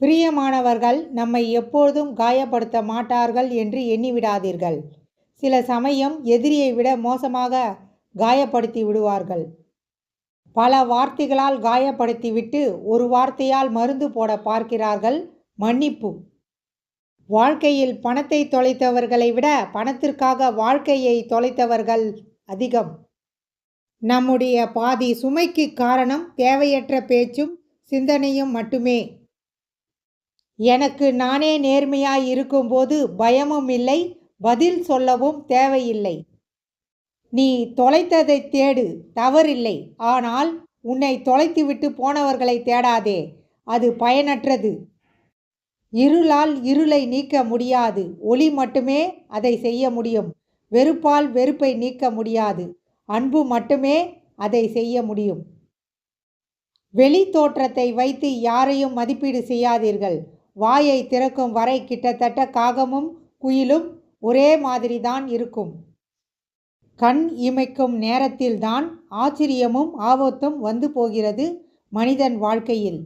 பிரியமானவர்கள் நம்மை எப்பொழுதும் காயப்படுத்த மாட்டார்கள் என்று எண்ணிவிடாதீர்கள். சில சமயம் எதிரியை விட மோசமாக காயப்படுத்தி விடுவார்கள். பல வார்த்தைகளால் காயப்படுத்திவிட்டு ஒரு வார்த்தையால் மருந்து போட பார்க்கிறார்கள். மன்னிப்பு. வாழ்க்கையில் பணத்தை தொலைத்தவர்களை விட பணத்திற்காக வாழ்க்கையை தொலைத்தவர்கள் அதிகம். நம்முடைய பாதி சுமைக்கு காரணம் தேவையற்ற பேச்சும் சிந்தனையும் மட்டுமே. எனக்கு நானே நேர்மையாய் இருக்கும்போது பயமும் இல்லை பதில் சொல்லவும் தேவையில்லை. நீ தொலைத்ததை தேடு தவறில்லை. ஆனால் உன்னை தொலைத்துவிட்டு போனவர்களை தேடாதே அது பயனற்றது. இருளால் இருளை நீக்க முடியாது ஒளி மட்டுமே அதை செய்ய முடியும். வெறுப்பால் வெறுப்பை நீக்க முடியாது அன்பு மட்டுமே அதை செய்ய முடியும். வெளி தோற்றத்தை வைத்து யாரையும் மதிப்பீடு செய்யாதீர்கள். வாயை திறக்கும் வரை கிட்டத்தட்ட காகமும் குயிலும் ஒரே மாதிரி தான் இருக்கும். கண் இமைக்கும் நேரத்தில்தான் ஆச்சரியமும் ஆபத்தும் வந்து போகிறது மனிதன் வாழ்க்கையில்.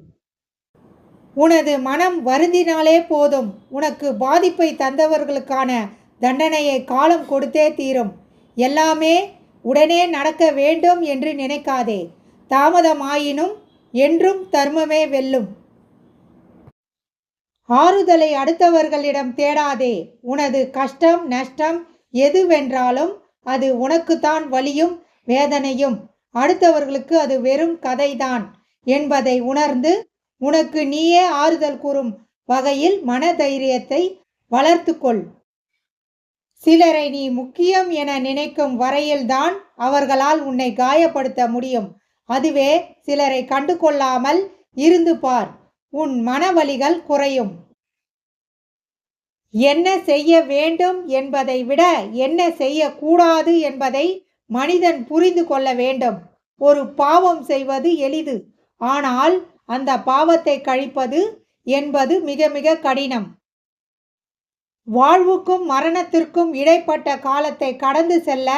உனது மனம் வருந்தினாலே போதும். உனக்கு பாதிப்பை தந்தவர்களுக்கான தண்டனையை காலம் கொடுத்தே தீரும். எல்லாமே உடனே நடக்க வேண்டும் என்று நினைக்காதே. தாமதமாயினும் என்றும் தர்மமே வெல்லும். ஆறுதலை அடுத்தவர்களிடம் தேடாதே. உனது கஷ்டம் நஷ்டம் எதுவென்றாலும் அது உனக்குத்தான் வலியும் வேதனையும். அடுத்தவர்களுக்கு அது வெறும் கதைதான் என்பதை உணர்ந்து உனக்கு நீயே ஆறுதல் கூறும் வகையில் மனதைரியத்தை வளர்த்துக்கொள். சிலரை நீ முக்கியம் என நினைக்கும் வரையில்தான் அவர்களால் உன்னை காயப்படுத்த முடியும். அதுவே சிலரை கண்டு கொள்ளாமல் இருந்து பார். உன் மனவலிகள் குறையும். என்ன செய்ய வேண்டும் என்பதை விட என்ன செய்யக்கூடாது என்பதை மனிதன் புரிந்து கொள்ள வேண்டும். ஒரு பாவம் செய்வது எளிது. ஆனால் அந்த பாவத்தை கழிப்பது என்பது மிக மிக கடினம். வாழ்வுக்கும் மரணத்திற்கும் இடைப்பட்ட காலத்தை கடந்து செல்ல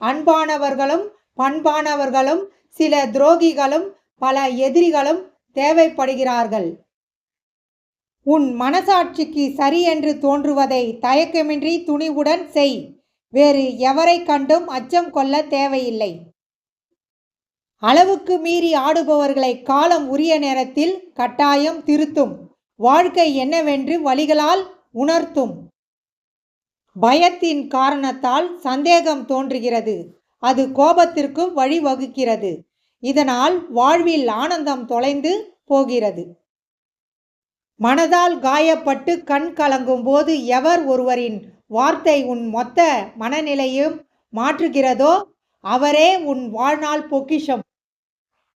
அன்பானவர்களும் பண்பானவர்களும் சில துரோகிகளும் பல எதிரிகளும் தேவைப்படுகிறார்கள். உன் மனசாட்சிக்கு சரி என்று தோன்றுவதை தயக்கமின்றி துணிவுடன் செய். வேறு எவரை கண்டும் அச்சம் கொள்ள தேவையில்லை. அளவுக்கு மீறி ஆடுபவர்களை காலம் உரிய நேரத்தில் கட்டாயம் திருத்தும். வாழ்க்கை என்னவென்று வழிகளால் உணர்த்தும். பயத்தின் காரணத்தால் சந்தேகம் தோன்றுகிறது. அது கோபத்திற்கு வழிவகுக்கிறது. இதனால் வாழ்வில் ஆனந்தம் தொலைந்து போகிறது. மனதால் காயப்பட்டு கண் கலங்கும் போது எவர் ஒருவரின் வார்த்தை உன் மொத்த மனநிலையும் மாற்றுகிறதோ அவரே உன் வாழ்நாள் பொக்கிஷம்.